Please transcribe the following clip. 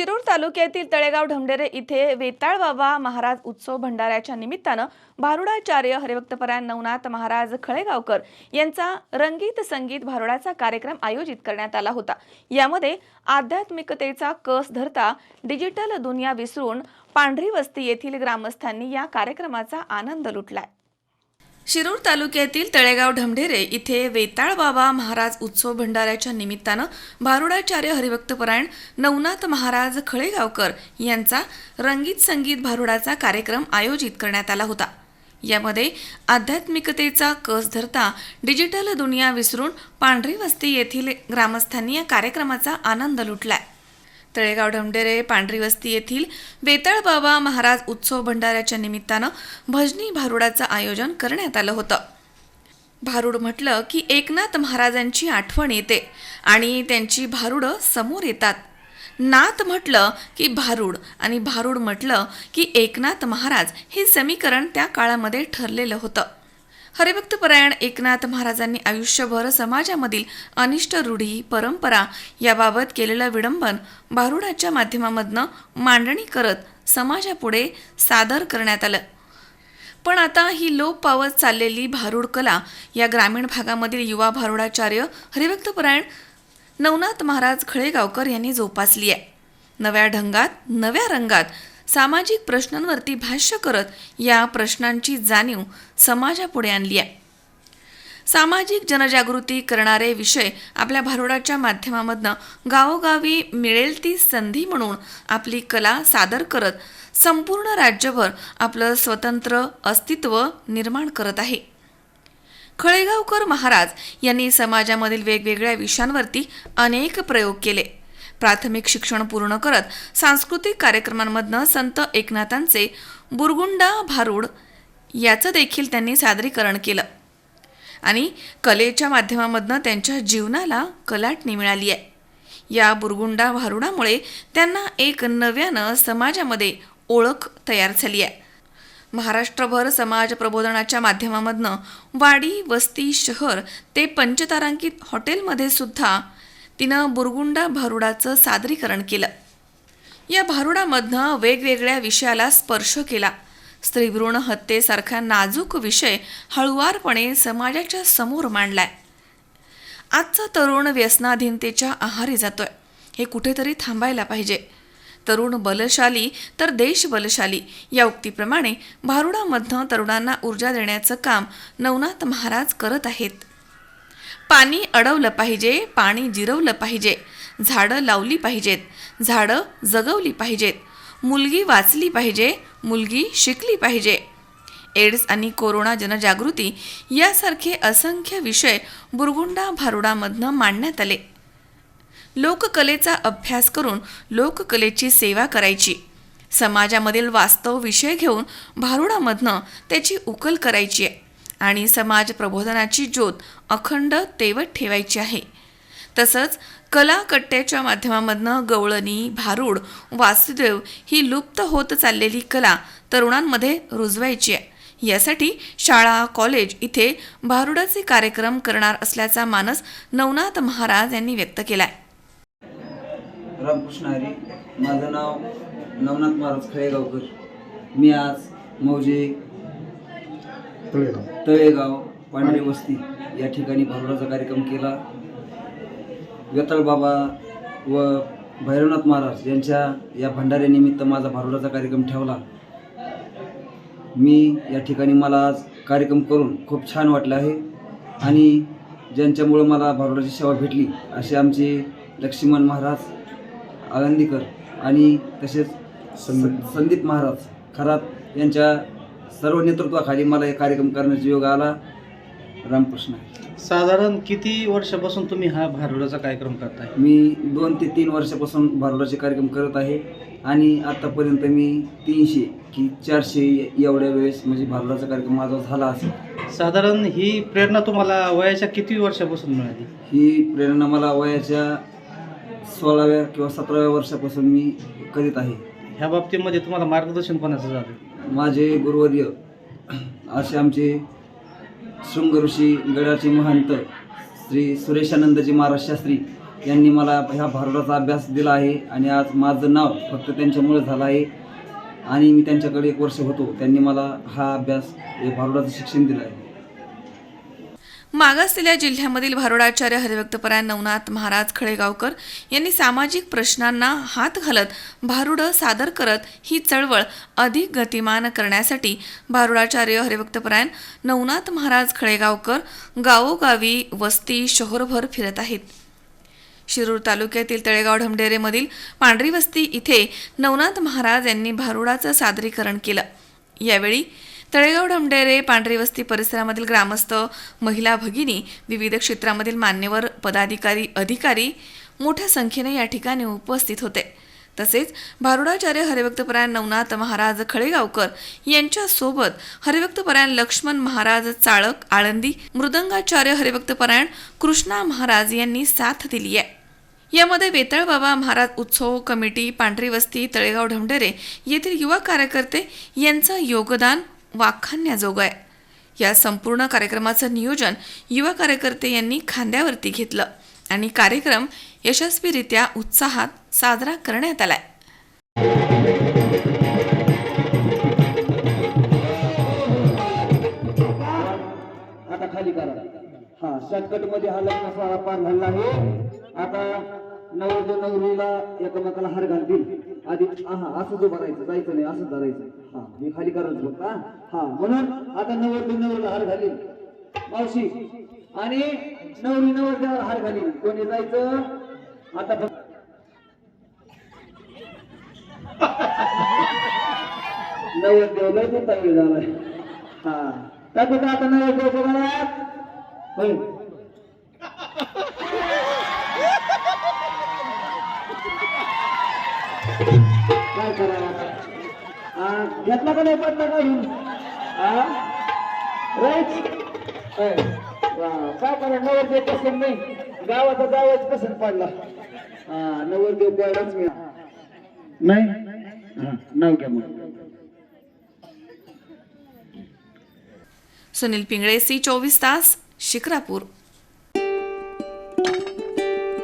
शिरूर तालुक्यातील तळेगाव ढमढेरे इथे वेताळ बाबा महाराज उत्सव भंडाऱ्याच्या निमित्तानं भारुडाचार्य हरिभक्तपरायण नवनाथ महाराज खळेगावकर यांचा रंगीत संगीत भारुडाचा कार्यक्रम आयोजित करण्यात आला होता. यामध्ये आध्यात्मिकतेचा कस धरता डिजिटल दुनिया विसरून पांढरी वस्ती येथील ग्रामस्थांनी या कार्यक्रमाचा आनंद लुटलाय. शिरूर तालुक्यातील तळेगाव ढमढेरे इथे वेताळ बाबा महाराज उत्सव भंडाऱ्याच्या निमित्तानं भारुडाचार्य हरिभक्तपरायण नवनाथ महाराज खळेगावकर यांचा रंगीत संगीत भारुडाचा कार्यक्रम आयोजित करण्यात आला होता. यामध्ये आध्यात्मिकतेचा कस धरता डिजिटल दुनिया विसरून पांढरी वस्ती येथील ग्रामस्थांनी या कार्यक्रमाचा आनंद लुटलाय. तळेगाव ढमडेरे पांढरी वस्ती येथील वेताळ बाबा महाराज उत्सव भंडाऱ्याच्या निमित्तानं भजनी भारुडाचं आयोजन करण्यात आलं होतं. भारूड म्हटलं की एकनाथ महाराजांची आठवण येते आणि त्यांची भारुडं समोर येतात. नाथ म्हटलं की भारूड आणि भारूड म्हटलं की एकनाथ महाराज हे समीकरण त्या काळामध्ये ठरलेलं होतं. हरिभक्तपरायण एकनाथ महाराजांनी आयुष्यभर समाजामधील अनिष्ट रूढी परंपरा याबाबत केलेलं विडंबन भारुडाच्या माध्यमामधनं मांडणी करत समाजापुढे सादर करण्यात आलं. पण आता ही लोप पावत चाललेली भारुड कला या ग्रामीण भागामधील युवा भारुडाचार्य हरिभक्तपरायण नवनाथ महाराज खळेगावकर यांनी जोपासली आहे. नव्या ढंगात नव्या रंगात सामाजिक प्रश्नांवरती भाष्य करत या प्रश्नांची जाणीव समाजापुढे आणली आहे. सामाजिक जनजागृती करणारे विषय आपल्या भारुडाच्या माध्यमामधनं गावोगावी मिळेल ती संधी म्हणून आपली कला सादर करत संपूर्ण राज्यभर आपलं स्वतंत्र अस्तित्व निर्माण करत आहे. खळेगावकर महाराज यांनी समाजामधील वेगवेगळ्या विषयांवरती अनेक प्रयोग केले. प्राथमिक शिक्षण पूर्ण करत सांस्कृतिक कार्यक्रमांमधनं संत एकनाथांचे बुरगुंडा भारूड याचं देखील त्यांनी सादरीकरण केलं. आणि कलेच्या माध्यमामधनं त्यांच्या जीवनाला कलाटणी मिळाली आहे. या बुरगुंडा भारुडामुळे त्यांना एक नव्यानं समाजामध्ये ओळख तयार झाली आहे. महाराष्ट्रभर समाज प्रबोधनाच्या माध्यमामधनं वाडी वस्ती शहर ते पंचतारांकित हॉटेलमध्ये सुद्धा तिनं बुरगुंडा भारुडाचं सादरीकरण केलं. या भारुडामधनं वेगवेगळ्या विषयाला स्पर्श केला. स्त्रीभ्रूण हत्येसारखा नाजूक विषय हळुवारपणे समाजाच्या समोर मांडलाय. आजचा तरुण व्यसनाधीनतेच्या आहारी जातोय. हे कुठेतरी थांबायला पाहिजे. तरुण बलशाली तर देश बलशाली या उक्तीप्रमाणे भारुडामधनं तरुणांना ऊर्जा देण्याचं काम नवनाथ महाराज करत आहेत. पाणी अडवलं पाहिजे पाणी जिरवलं पाहिजे झाडं लावली पाहिजेत झाडं जगवली पाहिजेत मुलगी वाचली पाहिजे मुलगी शिकली पाहिजे. एड्स आणि कोरोना जनजागृती यासारखे असंख्य विषय बुरगुंडा भारुडामधनं मांडण्यात आले. लोककलेचा अभ्यास करून लोककलेची सेवा करायची. समाजामधील वास्तव विषय घेऊन भारुडामधनं त्याची उकल करायची आहे. आणि समाज प्रबोधनाची ज्योत अखंड तेवत ठेवायची आहे. तसंच कलाकट्ट्याच्या माध्यमामधनं गवळणी भारूड वासुदेव ही लुप्त होत चाललेली कला तरुणांमध्ये रुजवायची आहे. यासाठी शाळा कॉलेज इथे भारुडाचे कार्यक्रम करणार असल्याचा मानस नवनाथ महाराज यांनी व्यक्त केलाय. रामकृष्ण हरी माझं नाव नवनाथ महाराज खळेगावकर. मी आज मौजे तळेगाव. तळेगाव पांढरी वस्ती या ठिकाणी भारुडाचा कार्यक्रम केला. वेताळ बाबा व भैरवनाथ महाराज यांच्या या भंडाऱ्यानिमित्त माझा भारुडाचा कार्यक्रम ठेवला. मी या ठिकाणी मला आज कार्यक्रम करून खूप छान वाटलं आहे आणि ज्यांच्यामुळं मला भारुडाची सेवा भेटली असे आमचे लक्ष्मण महाराज आळंदीकर आणि तसेच. संदीप महाराज खरात यांच्या सर्व नेतृत्वाखाली मला हे कार्यक्रम करण्याचा योग आला. रामकृष्ण. साधारण किती वर्षापासून तुम्ही हा भारुडाचा कार्यक्रम करताय? मी दोन ते तीन वर्षापासून भारुडाचे कार्यक्रम करत आहे आणि आत्तापर्यंत मी तीनशे की चारशे एवढ्या वेळेस म्हणजे भारुडाचा कार्यक्रम माझा झाला असेल. साधारण ही प्रेरणा तुम्हाला वयाच्या किती वर्षापासून मिळाली? ही प्रेरणा मला वयाच्या सोळाव्या किंवा सतराव्या वर्षापासून मी करीत आहे. ह्या बाबतीमध्ये तुम्हाला मार्गदर्शन कोणाचं झालं? माझे गुरुवर्य असे आमचे शृंग ऋषी गडाचे महंत श्री सुरेशानंदजी महाराज शास्त्री यांनी मला ह्या भारुडाचा अभ्यास दिला आहे आणि आज माझं नाव फक्त त्यांच्यामुळे झालं आहे आणि मी त्यांच्याकडे एक वर्ष होतो. त्यांनी मला हा अभ्यास हे भारुडाचं शिक्षण दिलं आहे. मागासलेल्या जिल्ह्यामधील भारुडाचार्य हरिभक्तपरायण नवनाथ महाराज खळेगावकर यांनी सामाजिक प्रश्नांना हात घालत भारुडं सादर करत ही चळवळ अधिक गतिमान करण्यासाठी भारुडाचार्य हरिभक्तपरायण नवनाथ महाराज खळेगावकर गावोगावी वस्ती शहरभर फिरत आहेत. शिरूर तालुक्यातील तळेगाव ढमढेरेमधील पांढरी वस्ती इथे नवनाथ महाराज यांनी भारुडाचं सादरीकरण केलं. यावेळी तळेगाव ढमढेरे पांढरीवस्ती परिसरामधील ग्रामस्थ महिला भगिनी विविध क्षेत्रामधील मान्यवर पदाधिकारी अधिकारी मोठ्या संख्येने या ठिकाणी उपस्थित होते. तसेच भारुडाचार्य हरिभक्तपरायण नवनाथ महाराज खळेगावकर यांच्यासोबत हरिभक्तपरायण लक्ष्मण महाराज चाळक आळंदी मृदंगाचार्य हरिभक्तपरायण कृष्णा महाराज यांनी साथ दिली आहे. यामध्ये वेताळबाबा महाराज उत्सव कमिटी पांढरी वस्ती तळेगाव ढमढेरे येथील युवा कार्यकर्ते यांचं योगदान वाखाणण्याजोगं आहे या संपूर्ण कार्यक्रमाचं नियोजन युवा कार्यकर्ते यांनी खांद्यावरती घेतलं आणि कार्यक्रम यशस्वीरित्या उत्साहात साजरा करण्यात आलाय. आता खाली करा. हा शॉर्टकटमध्ये हा लग्न सारा पार झाला आहे. आता नवरदेव नवरीला एकमेकाला हार घालतील. आधी हा असं जो भरायचं जायचं नाही असं धरायचं. हा हे खाली करायचं फक्त हा म्हणून आता नवरदेव नवरीला हार घालील मावशी आणि नवरी नवरदेवाला हार घालील कोणी जायचं? आता फक्त नवरदेव लय मोठा वेळ झालाय. हा. त्यात आता नवरदेव बघा होय. काय करा आता? घेतला का नाही पडला काढून? हा? होय. काय करा नवरदेव पसंत नाही गावाचा जावाच पसंत पडला. हा नवरदेव पडलाच मी. नाही? नाव घ्या मग. सुनील पिंगळे सी चोवीस तास शिक्रापूर